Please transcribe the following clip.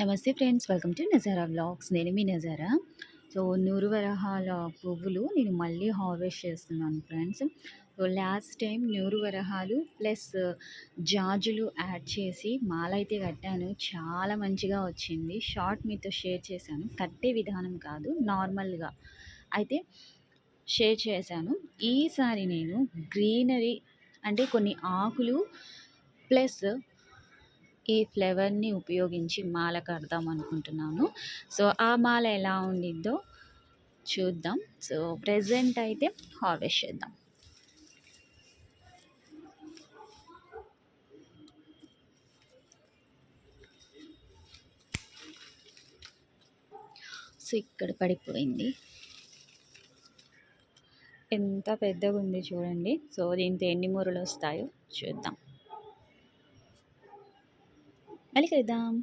నమస్తే friends welcome to Nazara vlogs. నేను మీ నజారా. సో నూరు వరహాల పువ్వులు నేను మళ్ళీ హార్వెస్ట్ చేస్తున్నాను ఫ్రెండ్స్. సో లాస్ట్ టైం నూరు వరహాలు ప్లస్ జాజులు యాడ్ చేసి మాలైతే కట్టాను. చాలా మంచిగా వచ్చింది. షార్ట్ మీతో షేర్ చేశాను. కట్టే విధానం కాదు నార్మల్గా అయితే షేర్ చేశాను. ఈసారి నేను గ్రీనరీ అంటే కొన్ని ఆకులు ప్లస్ ఈ ఫ్లేవర్ని ఉపయోగించి మాల కడదాం అనుకుంటున్నాను సో ఆ మాల ఎలా ఉండిద్దో చూద్దాం. సో ప్రజెంట్ అయితే హార్వెస్ట్ చేద్దాం. సో ఇక్కడ పడిపోయింది. ఎంత పెద్దగా ఉంది చూడండి. సో దీంతో ఎన్ని మూరలు వస్తాయో చూద్దాం. మళ్ళీ కలుద్దాం